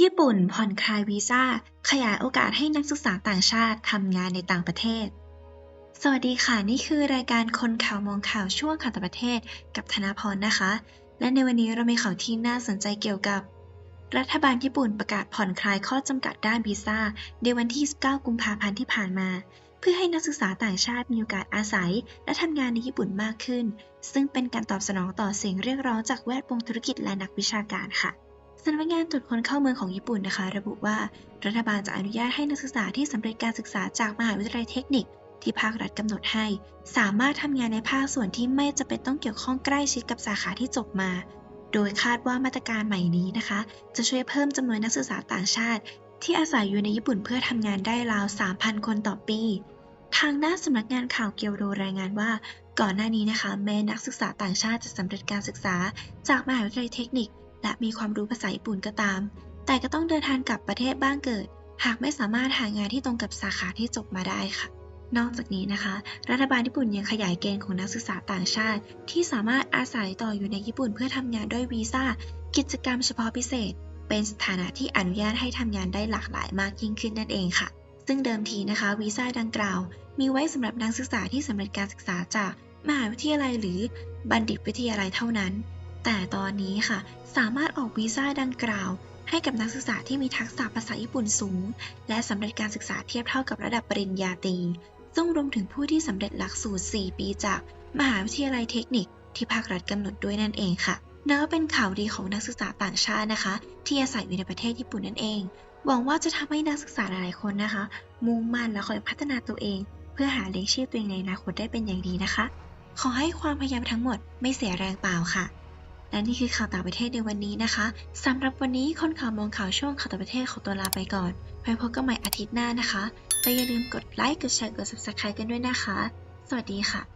ญี่ปุ่นผ่อนคลายวีซ่า ขยายโอกาสให้นักศึกษาต่างชาติทำงานในต่างประเทศ สวัสดีค่ะ นี่คือรายการคนข่าวมองข่าวช่วงข่าวต่างประเทศกับธนาพรนะคะ และในวันนี้เรามีข่าวที่น่าสนใจเกี่ยวกับ รัฐบาลญี่ปุ่นประกาศผ่อนคลายข้อจำกัดด้านวีซ่าในวันที่ 19 กุมภาพันธ์ที่ผ่านมา เพื่อให้นักศึกษาต่างชาติมีโอกาสอาศัย และทำงานในญี่ปุ่นมากขึ้น ซึ่งเป็นการตอบสนองต่อเสียงเรียกร้องจากแวดวงธุรกิจและนักวิชาการค่ะ สำนักงานตรวจคนเข้าเมืองของญี่ปุ่นนะคะ ระบุว่า รัฐบาลจะอนุญาตให้นักศึกษาที่สำเร็จการศึกษาจากมหาวิทยาลัยเทคนิค ที่ภาครัฐกำหนดให้ สามารถทำงานในภาคส่วนที่ไม่จะเป็นต้องเกี่ยวข้องใกล้ชิดกับสาขาที่จบมา โดยคาดว่ามาตรการใหม่นี้นะคะ จะช่วยเพิ่มจำนวนนักศึกษาต่างชาติ ที่อาศัยอยู่ในญี่ปุ่นเพื่อทำงานได้ราว 3,000 คนต่อปี ทางด้านสำนักงานข่าวเกียวโดรายงานว่าก่อนหน้านี้นะคะ แม้นักศึกษาต่างชาติจะสำเร็จการศึกษา จากมหาวิทยาลัยเทคนิค และมีความรู้ภาษาญี่ปุ่นก็ตาม แต่ก็ต้องเดินทางกลับประเทศบ้านเกิด หากไม่สามารถหางานที่ตรงกับสาขาที่จบมาได้ค่ะ นอกจากนี้นะคะ รัฐบาลญี่ปุ่นยังขยายเกณฑ์ของนักศึกษาต่างชาติ ที่สามารถอาศัยต่ออยู่ในญี่ปุ่นเพื่อทำงานด้วยวีซ่ากิจกรรมเฉพาะพิเศษ เป็นสถานะที่อนุญาตให้ทำงานได้หลากหลายมากยิ่งขึ้นนั่นเองค่ะ ซึ่งเดิมทีนะคะวีซ่าดังกล่าว มีไว้สำหรับนักศึกษาที่สำเร็จการศึกษาจากมหาวิทยาลัยหรือบัณฑิตวิทยาลัยเท่านั้น แต่ตอนนี้ค่ะสามารถออกวีซ่าดังกล่าว ให้กับนักศึกษาที่มีทักษะภาษาญี่ปุ่นสูง และสำเร็จการศึกษาเทียบเท่ากับระดับปริญญาตรีซึ่งรวมถึงผู้ที่สำเร็จหลักสูตร 4 ปีจาก มหาวิทยาลัยเทคนิค ที่ภาครัฐกำหนดด้วยนั่นเองค่ะนับว่าเป็นข่าวดีของนักศึกษาต่างชาตินะคะ ที่อาศัยอยู่ในประเทศญี่ปุ่นนั่นเอง หวังว่าจะทำให้นักศึกษาหลายๆคนนะคะ มุ่งมั่นและคอยพัฒนาตัวเอง เพื่อหาเลี้ยงชีพตัวเองในอนาคตได้เป็นอย่างดีนะคะ ขอให้ความพยายามทั้งหมดไม่เสียแรงเปล่าค่ะ และนี่คือข่าวต่างประเทศในวันนี้นะคะสำหรับวันนี้คนข่าวมองข่าวช่วงข่าวต่างประเทศขอตัวลาไปก่อนไว้พบกันใหม่อาทิตย์หน้านะคะแต่อย่าลืมกดไลค์กดแชร์กด subscribe กันด้วยนะคะ สวัสดีค่ะ